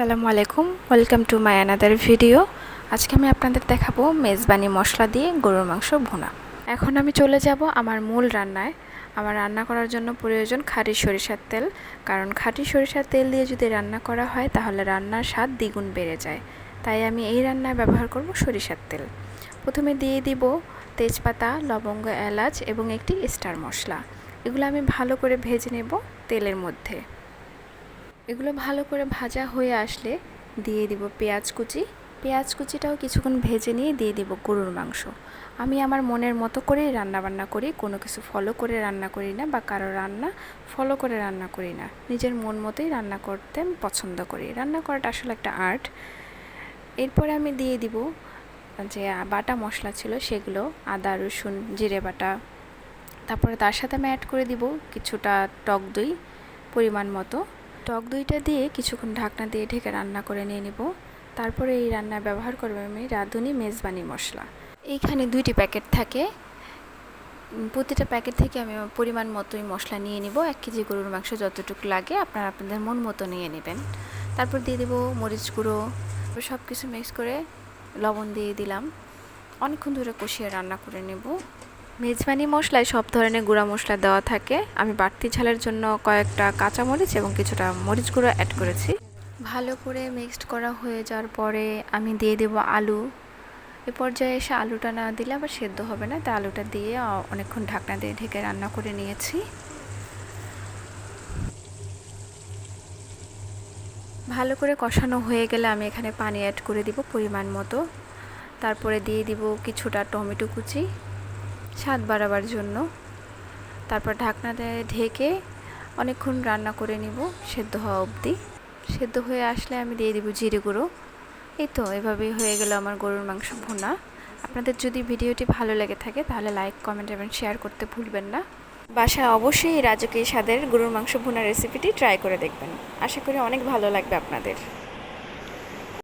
আসসালামু আলাইকুম welcome to my another video আজকে আমি আপনাদের দেখাবো মেজবানি মশলা দিয়ে গরুর মাংস ভুনা। এখন আমি চলে যাব আমার মূল রান্নায়। আমার রান্না করার জন্য প্রয়োজন খাঁটি সরিষার তেল। কারণ খাঁটি সরিষার তেল দিয়ে যদি রান্না করা হয়, তাহলে রান্নার স্বাদ দ্বিগুণ বেড়ে যায়। তাই আমি এই রান্নায় ব্যবহার করব সরিষার তেল। প্রথমে দিয়ে দিব তেজপাতা, লবঙ্গ, এলাচ এবং একটি স্টার মশলা। এগুলো আমি ভালো করে ভেজে নেব তেলের মধ্যে। এগুলো ভালো করে ভাজা হয়ে আসলে দিয়ে দিব পেঁয়াজ কুচি। পেঁয়াজ কুচিটাও কিছুক্ষণ ভেজে নিয়ে দিয়ে দিব গরুর মাংস। আমি আমার মনের মতো করেই রান্না বান্না করি, কোনো কিছু ফলো করে রান্না করি না বা কারও রান্না ফলো করে রান্না করি না। নিজের মন মতোই রান্না করতে আমি পছন্দ করি। রান্না করাটা আসলে একটা আর্ট এরপরে আমি দিয়ে দিব যে বাটা মশলা ছিল সেগুলো, আদা, রসুন, জিরে বাটা। তারপরে তার সাথে আমি অ্যাড করে দিব কিছুটা টক দই পরিমাণ মতো। টক দইটা দিয়ে কিছুক্ষণ ঢাকনা দিয়ে ঢেকে রান্না করে নিয়ে নেব। তারপরে এই রান্নায় ব্যবহার করব আমি রাঁধুনি মেজবানি মশলা। এইখানে দুইটি প্যাকেট থাকে। প্রতিটা প্যাকেট থেকে আমি পরিমাণ মতোই মশলা নিয়ে নিব। এক কেজি গরুর মাংস যতটুকু লাগে আপনারা আপনাদের মন মতো নিয়ে নেবেন। তারপর দিয়ে দেবো মরিচ গুঁড়ো। সব কিছু মিক্স করে লবণ দিয়ে দিলাম। অনেকক্ষণ ধরে কষিয়ে রান্না করে নেব। মেজবানি মশলায় সব ধরনের গুঁড়া মশলা দেওয়া থাকে। আমি বাড়তি ঝালের জন্য কয়েকটা কাঁচা মরিচ এবং কিছুটা মরিচ গুঁড়ো অ্যাড করেছি। ভালো করে মিক্সড করা হয়ে যাওয়ার পরে আমি দিয়ে দেব আলু। এ পর্যায়ে এসে আলুটা না দিলে আবার সেদ্ধ হবে না। তাই আলুটা দিয়ে অনেকক্ষণ ঢাকনা দিয়ে ঢেকে রান্না করে নিয়েছি। ভালো করে কষানো হয়ে গেলে আমি এখানে পানি অ্যাড করে দিব পরিমাণ মতো। তারপরে দিয়ে দিব কিছুটা টমেটো কুচি। স্বাদ বাড়াবার জন্য। তারপর ঢাকনাতে ঢেকে অনেকক্ষণ রান্না করে নিব সেদ্ধ হওয়া অবধি। সেদ্ধ হয়ে আসলে আমি দিয়ে দিব জিরে গুঁড়ো। এই তো, এভাবেই হয়ে গেল আমার গরুর মাংস ভুনা। আপনাদের যদি ভিডিওটি ভালো লেগে থাকে তাহলে লাইক, কমেন্ট এবং শেয়ার করতে ভুলবেন না। বাসায় অবশ্যই এই রাজকীয় স্বাদের গরুর মাংস ভুনা রেসিপিটি ট্রাই করে দেখবেন। আশা করি অনেক ভালো লাগবে আপনাদের।